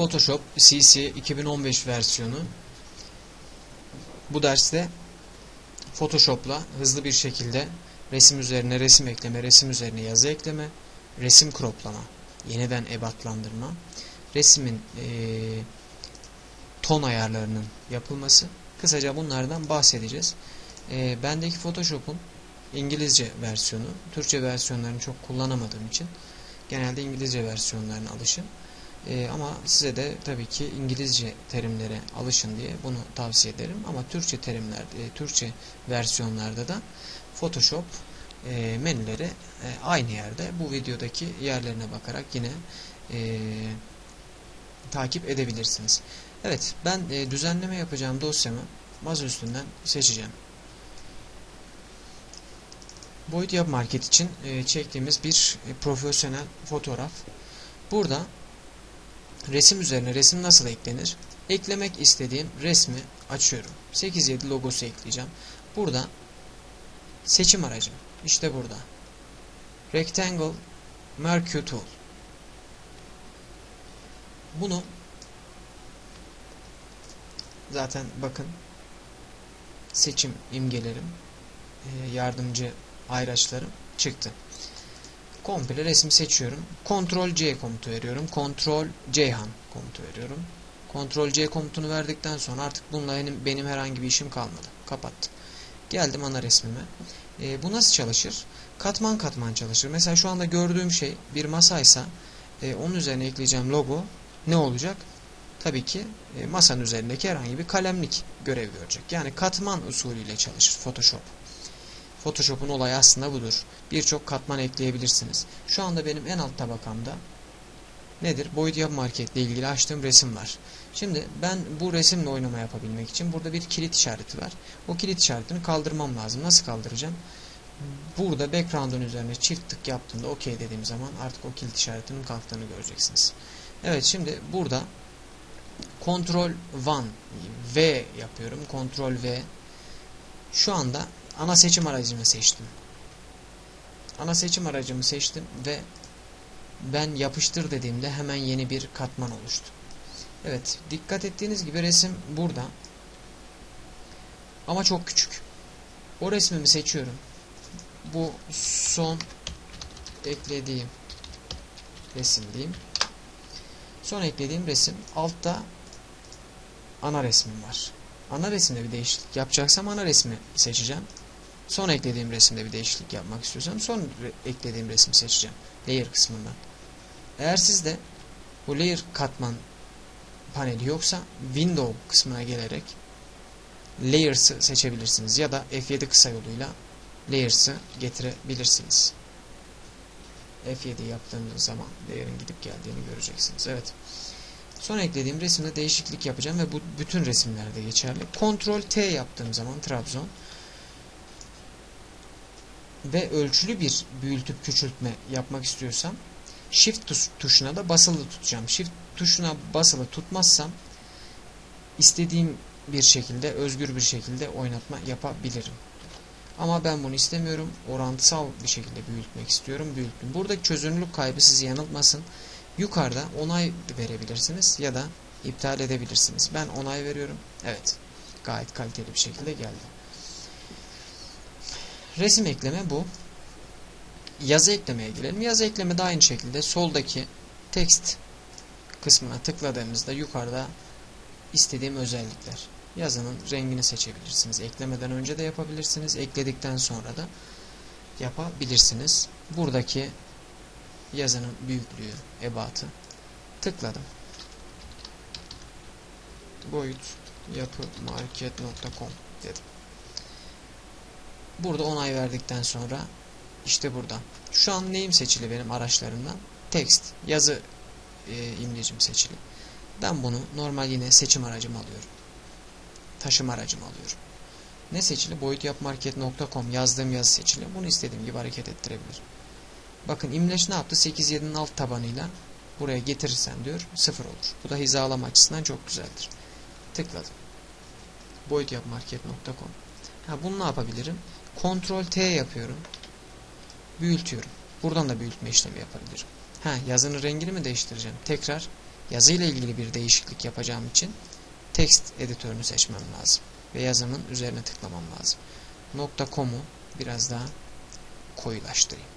Photoshop CC 2015 versiyonu. Bu derste Photoshop'la hızlı bir şekilde resim üzerine resim ekleme, resim üzerine yazı ekleme, resim croplama, yeniden ebatlandırma, resmin e, ton ayarlarının yapılması. Kısaca bunlardan bahsedeceğiz. E, bendeki Photoshop'un İngilizce versiyonu, Türkçe versiyonlarını çok kullanamadığım için genelde İngilizce versiyonlarına alışın. E, ama size de tabii ki İngilizce terimlere alışın diye bunu tavsiye ederim. Ama Türkçe terimler, e, Türkçe versiyonlarda da Photoshop e, menüleri e, aynı yerde. Bu videodaki yerlerine bakarak yine e, takip edebilirsiniz. Evet, ben düzenleme yapacağım dosyamı masa üstünden seçeceğim. Boyut Yap Market için çektiğimiz bir profesyonel fotoğraf. Burada resim üzerine resim nasıl eklenir? Eklemek istediğim resmi açıyorum. 8.7 logosu ekleyeceğim. Burada seçim aracım. İşte burada. Rectangle Mercury Tool. Bunu zaten bakın seçim imgelerim e, yardımcı ayraçlarım çıktı. Komple resim seçiyorum. Ctrl C komutu veriyorum. Ctrl Ceyhan komutu veriyorum. Ctrl C komutunu verdikten sonra artık bununla benim, benim herhangi bir işim kalmadı. Kapattım. Geldim ana resmime. E, bu nasıl çalışır? Katman katman çalışır. Mesela şu anda gördüğüm şey bir masaysa e, onun üzerine ekleyeceğim logo ne olacak? Tabii ki e, masanın üzerindeki herhangi bir kalemlik görev görecek. Yani katman usulüyle çalışır Photoshop. Photoshop'un olayı aslında budur. Birçok katman ekleyebilirsiniz. Şu anda benim en alt tabakamda nedir? Boyut yapı marketle ilgili açtığım resim var. Şimdi ben bu resimle oynama yapabilmek için burada bir kilit işareti var. O kilit işaretini kaldırmam lazım. Nasıl kaldıracağım? Burada background'un üzerine çift tık yaptığımda OK dediğim zaman artık o kilit işaretinin kalktığını göreceksiniz. Evet şimdi burada Ctrl 1 V yapıyorum. Ctrl V şu anda ana seçim aracımı seçtim. Ana seçim aracımı seçtim ve ben yapıştır dediğimde hemen yeni bir katman oluştu. Evet, dikkat ettiğiniz gibi resim burada. Ama çok küçük. O resmimi seçiyorum. Bu son eklediğim resim diyeyim. Son eklediğim resim altta ana resmim var. Ana resimde bir değişiklik yapacaksam ana resmi seçeceğim. Son eklediğim resimde bir değişiklik yapmak istiyorsam son eklediğim resmi seçeceğim. Layer kısmından. Eğer sizde bu layer katman paneli yoksa window kısmına gelerek layers'ı seçebilirsiniz ya da F7 kısa yoluyla layers'ı getirebilirsiniz. F7 yaptığınız zaman layer'ın gidip geldiğini göreceksiniz. Evet. Son eklediğim resimde değişiklik yapacağım ve bu bütün resimlerde geçerli. Ctrl T yaptığım zaman Trabzon ve ölçülü bir büyütüp küçültme yapmak istiyorsam Shift tuşuna da basılı tutacağım. Shift tuşuna basılı tutmazsam istediğim bir şekilde, özgür bir şekilde oynatma yapabilirim. Ama ben bunu istemiyorum. Orantısal bir şekilde büyütmek istiyorum. Büyüttüm. Buradaki çözünürlük kaybı sizi yanıltmasın. Yukarıda onay verebilirsiniz ya da iptal edebilirsiniz. Ben onay veriyorum. Evet. Gayet kaliteli bir şekilde geldi. Resim ekleme bu. Yazı eklemeye gelelim. Yazı ekleme de aynı şekilde soldaki text kısmına tıkladığımızda yukarıda istediğim özellikler. Yazının rengini seçebilirsiniz. Eklemeden önce de yapabilirsiniz. Ekledikten sonra da yapabilirsiniz. Buradaki yazının büyüklüğü, ebatı tıkladım. Boyut yapı market.com dedim. Burada onay verdikten sonra işte burada. Şu an neyim seçili benim araçlarımdan? Text, yazı e, imlecim seçili. Ben bunu normal yine seçim aracım alıyorum. Taşıma aracım alıyorum. Ne seçili? Boyutyapmarket.com yazdığım yazı seçili. Bunu istediğim gibi hareket ettirebilirim. Bakın imleç ne yaptı? 8.7'nin alt tabanıyla buraya getirirsen diyor 0 olur. Bu da hizalama açısından çok güzeldir. Tıkladım. Boyutyapmarket.com Ha bunu ne yapabilirim? Ctrl T yapıyorum. Büyütüyorum. Buradan da büyütme işlemi yapabilirim. Ha yazının rengini mi değiştireceğim? Tekrar yazıyla ilgili bir değişiklik yapacağım için text editörünü seçmem lazım. Ve yazımın üzerine tıklamam lazım. .com'u biraz daha koyulaştırayım.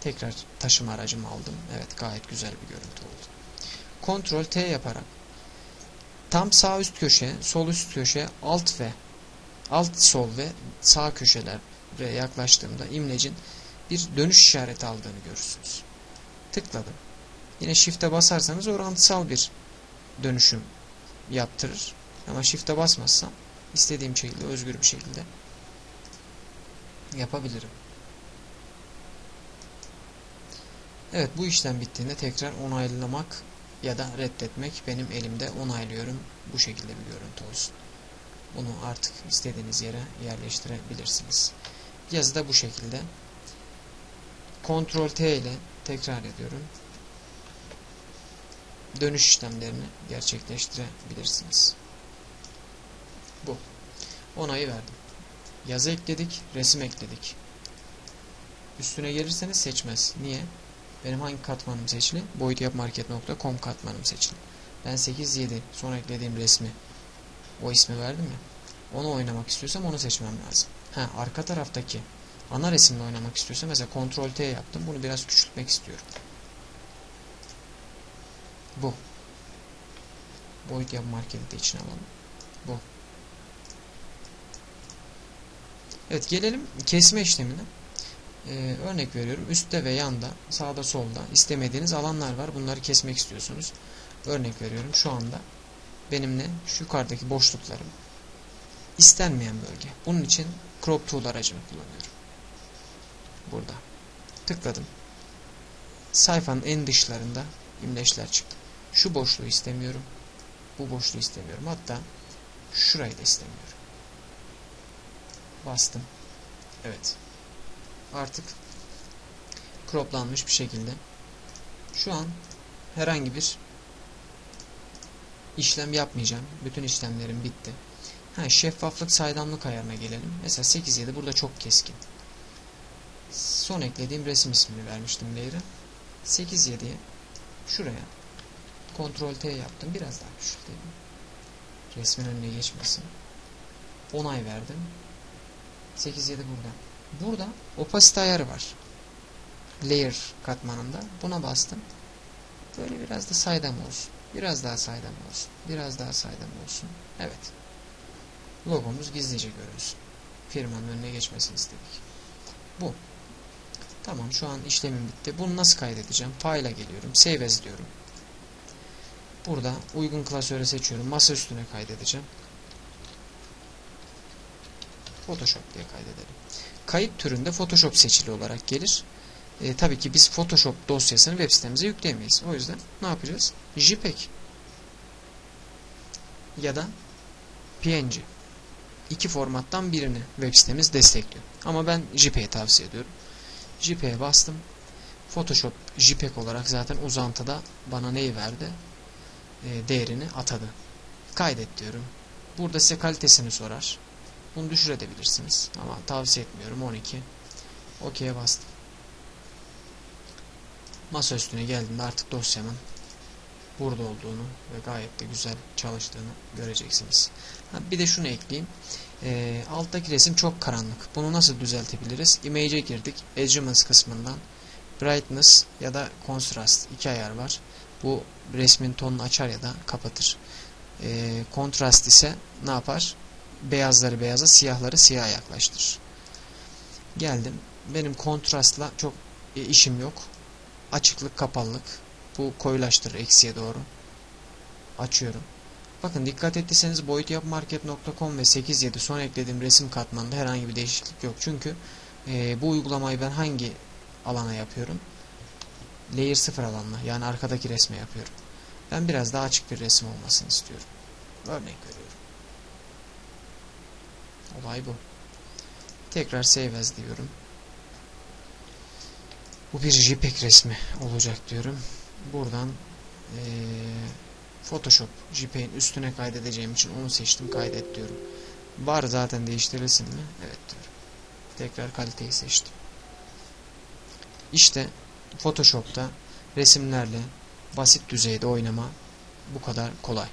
Tekrar taşıma aracımı aldım. Evet gayet güzel bir görüntü oldu. Ctrl T yaparak tam sağ üst köşe, sol üst köşe, alt ve alt sol ve sağ köşelere yaklaştığımda imlecin bir dönüş işareti aldığını görürsünüz. Tıkladım. Yine Shift'e basarsanız orantısal bir dönüşüm yaptırır. Ama Shift'e basmazsam istediğim şekilde özgür bir şekilde yapabilirim. Evet bu işlem bittiğinde tekrar onaylamak ya da reddetmek benim elimde onaylıyorum. Bu şekilde bir görüntü olsun. Bunu artık istediğiniz yere yerleştirebilirsiniz. Yazı da bu şekilde. Ctrl T ile tekrar ediyorum. Dönüş işlemlerini gerçekleştirebilirsiniz. Bu. Onayı verdim. Yazı ekledik, resim ekledik. Üstüne gelirseniz seçmez. Niye? Benim hangi katmanım seçili? boyutuyapmarket.com katmanım seçili. Ben 8.7 son eklediğim resmi o ismi verdim ya. Onu oynamak istiyorsam onu seçmem lazım. Ha, arka taraftaki ana resimle oynamak istiyorsam mesela Ctrl T yaptım. Bunu biraz küçültmek istiyorum. Bu. Boyut yap marketi de içine alalım. Bu. Evet gelelim kesme işlemine. Ee, örnek veriyorum. Üstte ve yanda, sağda solda istemediğiniz alanlar var. Bunları kesmek istiyorsunuz. Örnek veriyorum. Şu anda benimle şu yukarıdaki boşluklarım istenmeyen bölge. Bunun için crop tool aracını kullanıyorum. Burada. Tıkladım. Sayfanın en dışlarında imleçler çıktı. Şu boşluğu istemiyorum. Bu boşluğu istemiyorum. Hatta şurayı da istemiyorum. Bastım. Evet. Artık croplanmış bir şekilde. Şu an herhangi bir işlem yapmayacağım. Bütün işlemlerim bitti. Ha, şeffaflık saydamlık ayarına gelelim. Mesela 8.7 burada çok keskin. Son eklediğim resim ismini vermiştim layer'ı. 8.7'ye şuraya Ctrl T yaptım. Biraz daha küçülteyim. Resmin önüne geçmesin. Onay verdim. 8.7 burada. Burada opacity ayarı var. Layer katmanında. Buna bastım. Böyle biraz da saydam olsun. Biraz daha saydam olsun. Biraz daha saydam olsun. Evet. Logomuz gizlice görünsün. Firmanın önüne geçmesini istedik. Bu. Tamam şu an işlemim bitti. Bunu nasıl kaydedeceğim? File'a geliyorum. Save as diyorum. Burada uygun klasörü seçiyorum. Masa üstüne kaydedeceğim. Photoshop diye kaydedelim. Kayıt türünde Photoshop seçili olarak gelir. E, tabii ki biz Photoshop dosyasını web sitemize yükleyemeyiz. O yüzden ne yapacağız? JPEG ya da PNG iki formattan birini web sitemiz destekliyor. Ama ben JPEG'i tavsiye ediyorum. JPEG'e bastım. Photoshop JPEG olarak zaten uzantıda bana neyi verdi? E, değerini atadı. Kaydet diyorum. Burada size kalitesini sorar. Bunu düşürebilirsiniz. Ama tavsiye etmiyorum. 12. OK'ye bastım. Masa üstüne geldiğinde artık dosyamın burada olduğunu ve gayet de güzel çalıştığını göreceksiniz. Ha, bir de şunu ekleyeyim. E, alttaki resim çok karanlık. Bunu nasıl düzeltebiliriz? Image'e girdik. Adjustments kısmından Brightness ya da Contrast iki ayar var. Bu resmin tonunu açar ya da kapatır. E, kontrast ise ne yapar? Beyazları beyaza, siyahları siyaha yaklaştırır. Geldim. Benim kontrastla çok e, işim yok. Açıklık, kapalılık. Bu koyulaştırır eksiye doğru. Açıyorum. Bakın dikkat ettiyseniz boyutuyapmarket.com ve 8.7 son eklediğim resim katmanında herhangi bir değişiklik yok. Çünkü e, bu uygulamayı ben hangi alana yapıyorum? Layer 0 alanına yani arkadaki resme yapıyorum. Ben biraz daha açık bir resim olmasını istiyorum. Örnek veriyorum. Olay bu. Tekrar save as diyorum. Bu bir JPEG resmi olacak diyorum. Buradan ee, Photoshop JPEG'in üstüne kaydedeceğim için onu seçtim. Kaydet diyorum. Var zaten değiştirilsin mi? Evet diyorum. Tekrar kaliteyi seçtim. İşte Photoshop'ta resimlerle basit düzeyde oynama bu kadar kolay.